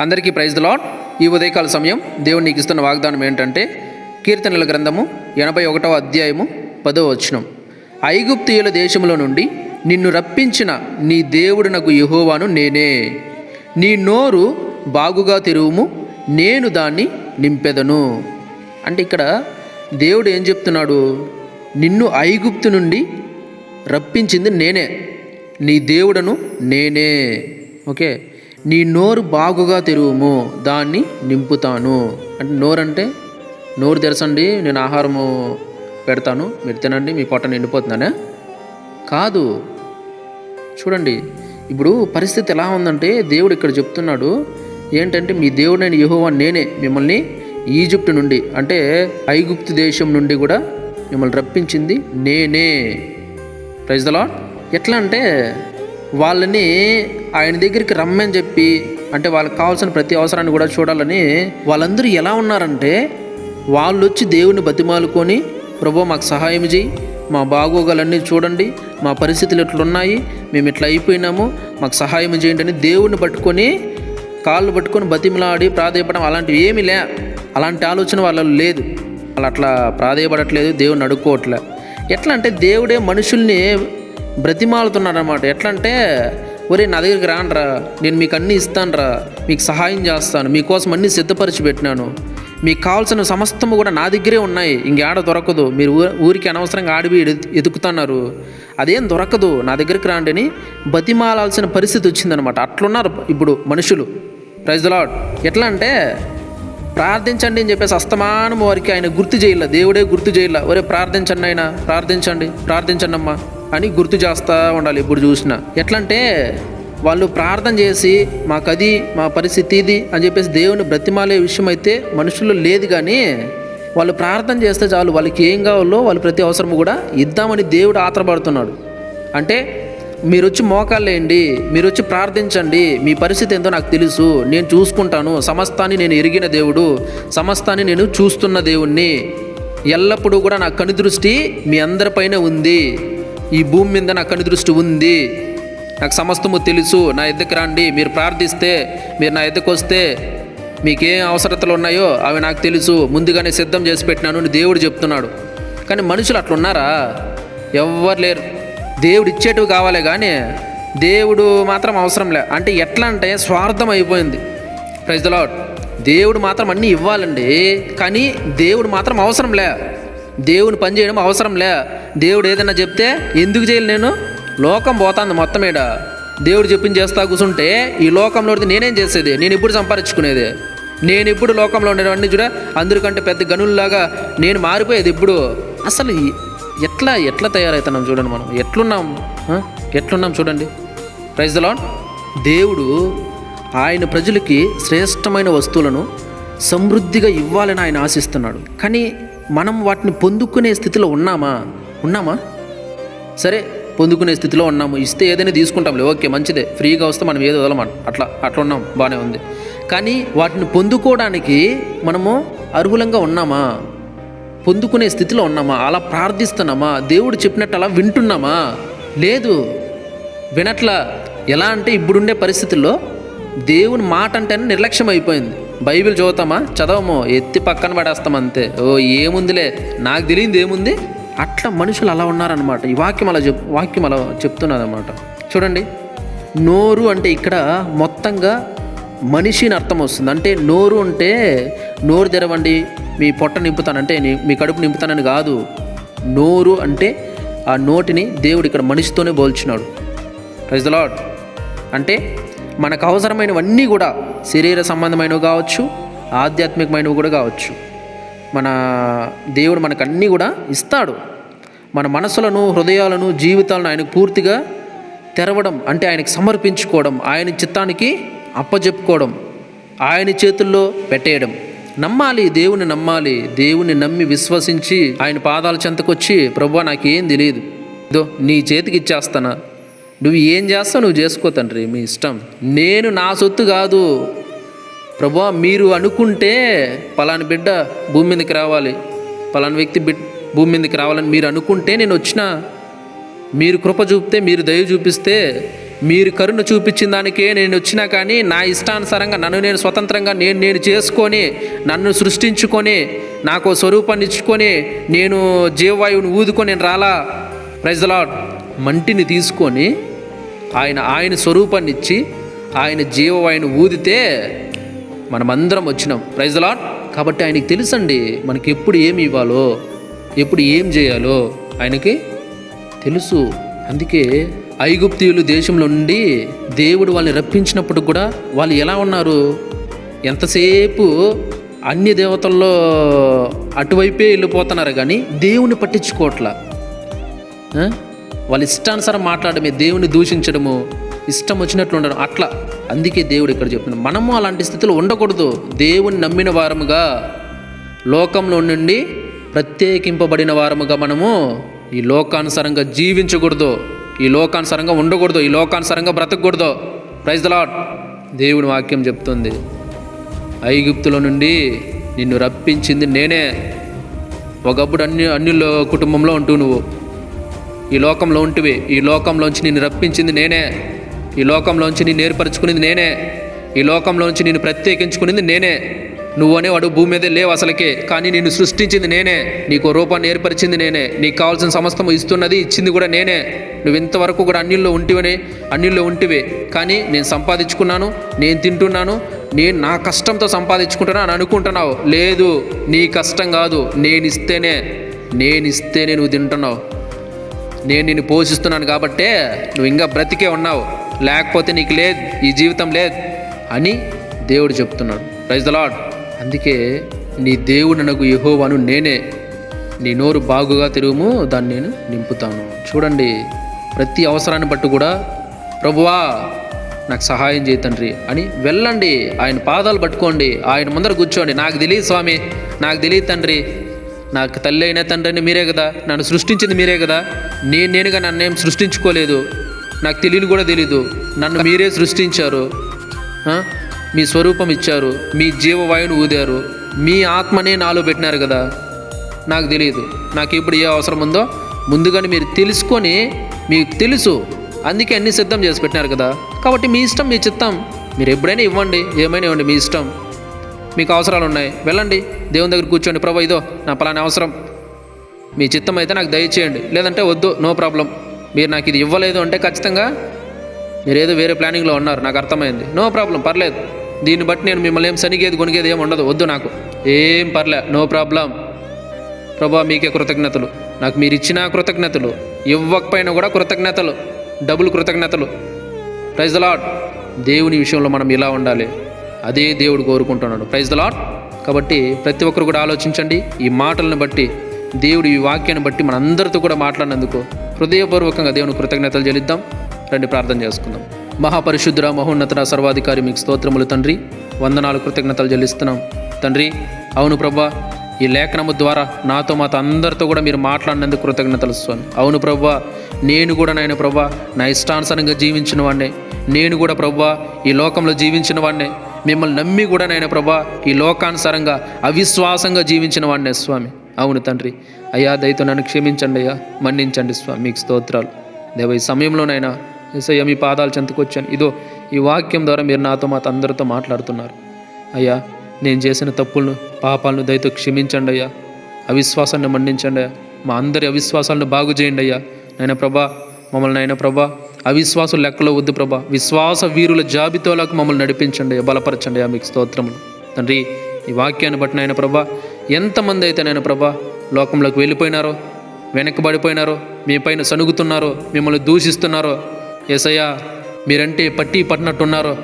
అందరికీ praise lord ఈ ఉదయకాల సమయం దేవుడు నీకు ఇస్తున్న వాగ్దానం ఏంటంటే కీర్తనల గ్రంథము ఎనభై ఒకటవ అధ్యాయము పదవ వచనం. ఐగుప్తియుల దేశములో నుండి నిన్ను రప్పించిన నీ దేవుడు నాకు యెహోవాను నేనే. నీ నోరు బాగుగా తెరువుము నేను దాన్ని నింపెదను. అంటే ఇక్కడ దేవుడు ఏం చెప్తున్నాడు? నిన్ను ఐగుప్తు నుండి రప్పించింది నేనే నీ దేవుడను నేనే. ఓకే? నీ నోరు బాగుగా తెరువుము దాన్ని నింపుతాను. అంటే నోరు అంటే నోరు తెరచండి నేను ఆహారము పెడతాను మీరు తినండి మీ పొట్ట నిండిపోతుందనే? కాదు. చూడండి ఇప్పుడు పరిస్థితి ఎలా ఉందంటే దేవుడు ఇక్కడ చెప్తున్నాడు ఏంటంటే మీ దేవుడైన యహోవా నేనే మిమ్మల్ని ఈజిప్ట్ నుండి అంటే ఐగుప్తు దేశం నుండి కూడా మిమ్మల్ని రప్పించింది నేనే. ప్రైజ్ ద లాడ్ ఎట్లా అంటే వాళ్ళని ఆయన దగ్గరికి రమ్మని చెప్పి అంటే వాళ్ళకి కావాల్సిన ప్రతి అవసరాన్ని కూడా చూడాలని వాళ్ళందరూ ఎలా ఉన్నారంటే వాళ్ళు వచ్చి దేవుని బతిమాలుకొని ప్రభు మాకు సహాయం చేయి మా బాగోగాలన్నీ చూడండి. మా పరిస్థితులు ఎట్లున్నాయి. మేము ఇట్లా అయిపోయినాము. మాకు సహాయం చేయండి అని దేవుడిని పట్టుకొని కాళ్ళు పట్టుకొని బతిమలాడి ప్రాధేయపడడం అలాంటివి ఏమీ లే. అలాంటి ఆలోచన వాళ్ళలో లేదు. వాళ్ళు అట్లా ప్రాధేయపడట్లేదు. దేవుడిని అడుక్కోవట్లే. ఎట్లా అంటే దేవుడే మనుషుల్ని బ్రతిమాలుతున్నాడనమాట ఎట్లా అంటే ఒరే నా దగ్గరికి రాండ్రా నేను మీకు అన్నీ ఇస్తానురా. మీకు సహాయం చేస్తాను. మీకోసం అన్నీ సిద్ధపరిచి పెట్టినాను. మీకు కావాల్సిన సమస్తము కూడా నా దగ్గరే ఉన్నాయి. ఇంకేడ దొరకదు. మీరు ఊ- ఊరికి అనవసరంగా ఆడివి ఎదుకుతున్నారు. అదేం దొరకదు. నా దగ్గరికి రాండి అని బతిమాలాల్సిన పరిస్థితి వచ్చిందనమాట అట్లున్నారు ఇప్పుడు మనుషులు. ప్రైజ్ లాడ్ ఎట్లా అంటే ప్రార్థించండి అని చెప్పేసి అస్తమానం వారికి ఆయన గుర్తు చేయాల. దేవుడే గుర్తు చేయాల. ఒరే ప్రార్థించండి ఆయన ప్రార్థించండి. ప్రార్థించండి అమ్మా అని గుర్తు చేస్తూ ఉండాలి ఇప్పుడు చూసినా. ఎట్లంటే వాళ్ళు ప్రార్థన చేసి మాకు అది మా పరిస్థితి ఇది అని చెప్పేసి దేవుని బ్రతిమాలే విషయం అయితే మనుషుల్లో లేదు కానీ వాళ్ళు ప్రార్థన చేస్తే చాలు వాళ్ళకి ఏం కావాలో వాళ్ళు ప్రతి అవసరము కూడా ఇద్దామని దేవుడు ఆత్రపడుతున్నాడు. అంటే మీరు వచ్చి మోకాళ్ళేయండి మీరు వచ్చి ప్రార్థించండి మీ పరిస్థితి ఏందో నాకు తెలుసు నేను చూసుకుంటాను సమస్తాన్ని నేను ఎరిగిన దేవుడు సమస్తాన్ని నేను చూస్తున్న దేవుణ్ణి ఎల్లప్పుడూ కూడా నా కనుదృష్టి మీ అందరిపైన ఉంది. ఈ భూమి మీద నా కనుదృష్టి ఉంది. నాకు సమస్తము తెలుసు. నా ఎద్దకు రండి. మీరు ప్రార్థిస్తే మీరు నా ఎద్దకు వస్తే మీకు అవసరతలు ఉన్నాయో అవి నాకు తెలుసు. ముందుగానే సిద్ధం చేసి పెట్టినాను అని దేవుడు చెప్తున్నాడు. కానీ మనుషులు అట్లున్నారా? ఎవ్వరు లేరు. దేవుడు ఇచ్చేటివి కావాలి కానీ దేవుడు మాత్రం అవసరం లే. అంటే ఎట్లా అంటే స్వార్థం అయిపోయింది. ప్రైజ్ ద దేవుడు మాత్రం అన్నీ ఇవ్వాలండి. కానీ దేవుడు మాత్రం అవసరం లే. దేవుని పని చేయడం అవసరం లే దేవుడు ఏదైనా చెప్తే ఎందుకు చేయాలి నేను? లోకం పోతాను మొత్తం ఈడ. దేవుడు చెప్పింది చేస్తా కూర్చుంటే ఈ లోకంలో నేనేం చేసేది? నేను ఇప్పుడు సంపాదించుకునేది? నేను ఇప్పుడు లోకంలో ఉండేవాడిని చూడ? అందరికంటే పెద్ద గనుల్లాగా నేను మారిపోయేది ఇప్పుడు అసలు ఎట్లా ఎట్లా తయారవుతున్నాం చూడండి మనం? ఎట్లున్నాం? ఎట్లున్నాం చూడండి? ప్రైజ్ ద దేవుడు ఆయన ప్రజలకి శ్రేష్టమైన వస్తువులను సమృద్ధిగా ఇవ్వాలని ఆయన ఆశిస్తున్నాడు. కానీ మనం వాటిని పొందుకునే స్థితిలో ఉన్నామా? ఉన్నామా? సరే పొందుకునే స్థితిలో ఉన్నాము. ఇస్తే ఏదైనా తీసుకుంటాంలే. ఓకే మంచిదే. ఫ్రీగా వస్తే మనం ఏదో వదలమా? అట్లా అట్లా ఉన్నాం. బాగానే ఉంది. కానీ వాటిని పొందుకోవడానికి మనము అర్హులంగా ఉన్నామా? పొందుకునే స్థితిలో ఉన్నామా? అలా ప్రార్థిస్తున్నామా? దేవుడు చెప్పినట్టు అలా వింటున్నామా? లేదు. వినట్లా. ఎలా అంటే ఇప్పుడుండే పరిస్థితుల్లో దేవుని మాట అంటేనే నిర్లక్ష్యం అయిపోయింది. బైబిల్ చదువుతామా చదవము. ఎత్తి పక్కన పడేస్తాం అంతే. ఓ ఏముందిలే? నాకు తెలియంది ఏముంది? అట్లా మనుషులు అలా ఉన్నారనమాట ఈ వాక్యం అలా చెప్ వాక్యం అలా చెప్తున్నది అనమాట చూడండి. నోరు అంటే ఇక్కడ మొత్తంగా మనిషిని అర్థం వస్తుంది. అంటే నోరు అంటే నోరు తెరవండి మీ పొట్ట నింపుతానంటే మీ కడుపు నింపుతానని కాదు. నోరు అంటే ఆ నోటిని దేవుడు ఇక్కడ మనిషితోనే పోల్చినాడు ప్రైజ్ ద లాడ్ అంటే మనకు అవసరమైనవన్నీ కూడా శరీర సంబంధమైనవి కావచ్చు ఆధ్యాత్మికమైనవి కూడా కావచ్చు. మన దేవుడు మనకు అన్నీ కూడా ఇస్తాడు. మన మనసులను హృదయాలను జీవితాలను ఆయనకు పూర్తిగా తెరవడం అంటే ఆయనకు సమర్పించుకోవడం ఆయన చిత్తానికి అప్పజెప్పుకోవడం ఆయన చేతుల్లో పెట్టేయడం. నమ్మాలి దేవుని నమ్మాలి. దేవుని నమ్మి విశ్వసించి ఆయన పాదాల చెంతకొచ్చి ప్రభు నాకేం తెలియదు ఇదో నీ చేతికి ఇచ్చేస్తానా. నువ్వు ఏం చేస్తావు? నువ్వు చేసుకో తండ్రి మీ ఇష్టం. నేను నా సొత్తు కాదు. ప్రభా మీరు అనుకుంటే పలాని బిడ్డ భూమి మీదకి రావాలి. పలాని వ్యక్తి బిడ్ భూమి మీదకి రావాలని మీరు అనుకుంటే నేను వచ్చిన. మీరు కృప చూపితే మీరు దయ చూపిస్తే మీరు కరుణ చూపించిన దానికే నేను వచ్చినా కానీ నా ఇష్టానుసారంగా నన్ను నేను స్వతంత్రంగా నేను నేను చేసుకొని నన్ను సృష్టించుకొని నాకు స్వరూపాన్ని ఇచ్చుకొని నేను జీవవాయువుని ఊదుకొని నేను రాలా? ప్రజలాడ్ మంటిని తీసుకొని ఆయన ఆయన స్వరూపాన్ని ఇచ్చి ఆయన జీవవాయుని ఊదితే మనమందరం వచ్చినాం. ప్రైజ్లాట్ కాబట్టి ఆయనకి తెలుసండి మనకి ఎప్పుడు ఏమి ఇవ్వాలో ఎప్పుడు ఏం చేయాలో ఆయనకి తెలుసు. అందుకే ఐగుప్తీయులు దేశంలో నుండి దేవుడు వాళ్ళని రప్పించినప్పుడు కూడా వాళ్ళు ఎలా ఉన్నారు? ఎంతసేపు అన్ని దేవతల్లో అటువైపే వెళ్ళిపోతున్నారు కానీ దేవుని పట్టించుకోవట్లా. వాళ్ళ ఇష్టానుసారం మాట్లాడమే దేవుని దూషించడము ఇష్టం వచ్చినట్లు ఉండడం అట్లా. అందుకే దేవుడు ఇక్కడ చెప్తున్నాడు మనము అలాంటి స్థితిలో ఉండకూడదు. దేవుని నమ్మిన వారముగా లోకంలో నుండి ప్రత్యేకింపబడిన వారముగా మనము ఈ లోకానుసారంగా జీవించకూడదు. ఈ లోకానుసారంగా ఉండకూడదు. ఈ లోకానుసారంగా బ్రతకూడదు. ప్రైజ్ లాట్ దేవుని వాక్యం చెప్తుంది. ఐగుప్తుల నుండి నిన్ను రప్పించింది నేనే. ఒకప్పుడు అన్ని అన్యుల కుటుంబంలో ఉంటూ నువ్వు. ఈ లోకంలో ఉంటివి. ఈ లోకంలోంచి నిన్ను రప్పించింది నేనే. ఈ లోకంలోంచి నిన్ను ఏర్పరచుకునేది నేనే. ఈ లోకంలోంచి నిన్ను ప్రత్యేకించుకునేది నేనే. నువ్వు అనేవాడు భూమి మీదే లేవు అసలకే. కానీ నిన్ను సృష్టించింది నేనే. నీకు ఓ రూపాన్ని ఏర్పరిచింది నేనే. నీకు కావాల్సిన సమస్తము ఇస్తున్నది ఇచ్చింది కూడా నేనే. నువ్వు ఇంతవరకు కూడా అన్యుల్లో ఉంటివని అన్యుల్లో ఉంటివే. కానీ నేను సంపాదించుకున్నాను నేను తింటున్నాను నేను నా కష్టంతో సంపాదించుకుంటున్నా అని అనుకుంటున్నావు. లేదు నీ కష్టం కాదు. నేను ఇస్తేనే నేను ఇస్తేనే నువ్వు తింటున్నావు. నేను నిన్ను పోషిస్తున్నాను కాబట్టే నువ్వు ఇంకా బ్రతికే ఉన్నావు. లేకపోతే నీకు లేదు ఈ జీవితం లేదు అని దేవుడు చెప్తున్నాడు. ప్రైజ్ ద లాడ్ అందుకే నీ దేవుడు నాకు యహోవాను నేనే. నీ నోరు బాగుగా తిరుగుము దాన్ని నేను నింపుతాను. చూడండి ప్రతి అవసరాన్ని బట్టి కూడా ప్రభువా నాకు సహాయం చేయి తండ్రి అని వెళ్ళండి. ఆయన పాదాలు పట్టుకోండి. ఆయన ముందర కూర్చోండి. నాకు తెలియదు స్వామి నాకు తెలియదు తండ్రి. నాకు తల్లి అయిన తండ్రిని మీరే కదా నన్ను సృష్టించింది మీరే కదా. నేను నేనుగా నన్ను ఏం సృష్టించుకోలేదు. నాకు తెలియని కూడా తెలీదు. నన్ను మీరే సృష్టించారు. మీ స్వరూపం ఇచ్చారు. మీ జీవవాయువును ఊదారు. మీ ఆత్మనే నాలో పెట్టినారు కదా. నాకు తెలియదు నాకు ఇప్పుడు ఏ అవసరం ఉందో ముందుగానే మీరు తెలుసుకొని మీకు తెలుసు. అందుకే అన్ని సిద్ధం చేసి పెట్టినారు కదా. కాబట్టి మీ ఇష్టం మీ చిత్తం. మీరు ఎప్పుడైనా ఇవ్వండి. ఏమైనా ఇవ్వండి మీ ఇష్టం. మీకు అవసరాలు ఉన్నాయి. వెళ్ళండి. దేవుని దగ్గర కూర్చోండి. ప్రభా ఇదో నా పలానా అవసరం. మీ చిత్తం అయితే నాకు దయచేయండి. లేదంటే వద్దు. No problem. మీరు నాకు ఇది ఇవ్వలేదు అంటే ఖచ్చితంగా మీరు ఏదో వేరే ప్లానింగ్లో ఉన్నారు. నాకు అర్థమైంది. No problem. పర్లేదు. దీన్ని బట్టి నేను మిమ్మల్ని ఏం సనిగేది కొనిగేది ఏం ఉండదు. వద్దు నాకు. ఏం పర్లే. No problem. ప్రభా మీకే కృతజ్ఞతలు. నాకు మీరు ఇచ్చిన కృతజ్ఞతలు. ఇవ్వకపోయినా కూడా కృతజ్ఞతలు. డబుల్ కృతజ్ఞతలు. ప్రైజ్ లాడ్ దేవుని విషయంలో మనం ఇలా ఉండాలి. అదే దేవుడు కోరుకుంటున్నాడు. ప్రైజ్ ద లాట్ కాబట్టి ప్రతి ఒక్కరు కూడా ఆలోచించండి. ఈ మాటలను బట్టి దేవుడు ఈ వాక్యాన్ని బట్టి మనందరితో కూడా మాట్లాడినందుకు హృదయపూర్వకంగా దేవుని కృతజ్ఞతలు చెల్లిద్దాం. రండి ప్రార్థన చేసుకుందాం. మహాపరిశుద్ధుర మహోన్నతర సర్వాధికారి మీకు స్తోత్రములు తండ్రి. వందనాలు కృతజ్ఞతలు చెల్లిస్తున్నాం. తండ్రి అవును ప్రభా ఈ లేఖనము ద్వారా నాతో మాతో అందరితో కూడా మీరు మాట్లాడినందుకు కృతజ్ఞతలు స్వామి. అవును ప్రభా నేను కూడా నాయన ప్రభా నా ఇష్టానుసారంగా జీవించిన వాడినే. నేను కూడా ప్రభా ఈ లోకంలో జీవించిన వాడినే. మిమ్మల్ని నమ్మి కూడా నాయన ప్రభా ఈ లోకానుసారంగా అవిశ్వాసంగా జీవించిన వాడినే స్వామి. అవును తండ్రి. అయ్యా దయతో నన్ను క్షమించండి అయ్యా. మన్నించండి స్వామి మీకు స్తోత్రాలు. దేవ ఈ సమయంలోనైనా ఎసయ్య మీ పాదాలు చెంతకొచ్చాను. ఇదో ఈ వాక్యం ద్వారా మీరు నాతో మా అందరితో మాట్లాడుతున్నారు. అయ్యా నేను చేసిన తప్పులను పాపాలను దయతో క్షమించండి అయ్యా. అవిశ్వాసాన్ని మన్నించండి అయ్యా. మా అందరి అవిశ్వాసాలను బాగు చేయండి అయ్యా. నాయన ప్రభా మమ్మల్ని నాయన ప్రభా అవిశ్వాసుల లెక్కలో వద్దు ప్రభా. విశ్వాస వీరుల జాబితాలకు మమ్మల్ని నడిపించండి బలపరచండి అయ్యా మీకు స్తోత్రములు. తండ్రి ఈ వాక్యాన్ని బట్టి నాయన ప్రభా ఎంతమంది అయితే నాయన ప్రభా లోకంలోకి వెళ్ళిపోయినారో వెనకబడిపోయినారో మీ పైన సనుగుతున్నారో మిమ్మల్ని దూషిస్తున్నారో ఏసయ్యా మీరంటే పట్టి పట్టినట్టున్నారో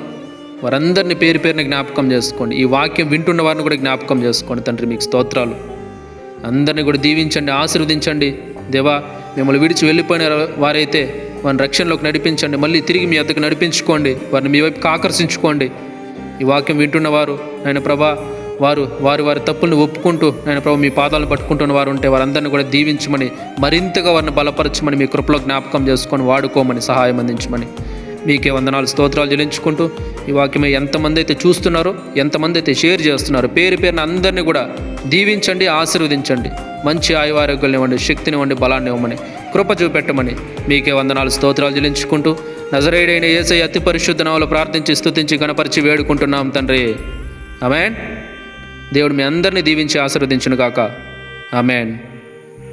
వారందరినీ పేరు పేరుని జ్ఞాపకం చేసుకోండి. ఈ వాక్యం వింటున్న వారిని కూడా జ్ఞాపకం చేసుకోండి. తండ్రి మీకు స్తోత్రాలు. అందరిని కూడా దీవించండి ఆశీర్వదించండి. దేవా మిమ్మల్ని విడిచి వెళ్ళిపోయిన వారైతే వారిని రక్షణలోకి నడిపించండి. మళ్ళీ తిరిగి మీ అద్దకు నడిపించుకోండి. వారిని మీ వైపుకి ఆకర్షించుకోండి. ఈ వాక్యం వింటున్న వారు ఆయన ప్రభా వారు వారి వారి తప్పులను ఒప్పుకుంటూ ఆయన ప్రభు మీ పాదాలను పట్టుకుంటున్న వారు ఉంటే వారందరిని కూడా దీవించమని మరింతగా వారిని బలపరచమని మీ కృపలో జ్ఞాపకం చేసుకొని వాడుకోమని సహాయం అందించమని. మీకే వందనాలు స్తోత్రాలు చెల్లించుకుంటూ ఈ వాక్యమే ఎంతమంది అయితే చూస్తున్నారో ఎంతమంది అయితే షేర్ చేస్తున్నారో పేరు పేరున అందరినీ కూడా దీవించండి ఆశీర్వదించండి. మంచి ఆయువారోగ్యాలు ఇవ్వండి శక్తిని ఇవ్వండి బలాన్ని ఇవ్వమని. కృప చూపెట్టమని మీకే వందనాలు స్తోత్రాలు చెల్లించుకుంటూ నజరేడైన ఏసై అతి పరిశుద్ధ నామలు ప్రార్థించి స్థుతించి గణపరిచి వేడుకుంటున్నాం తండ్రి. అమెన్ దేవుడు మీ అందరినీ దీవించి ఆశీర్వదించును కాక అమెన్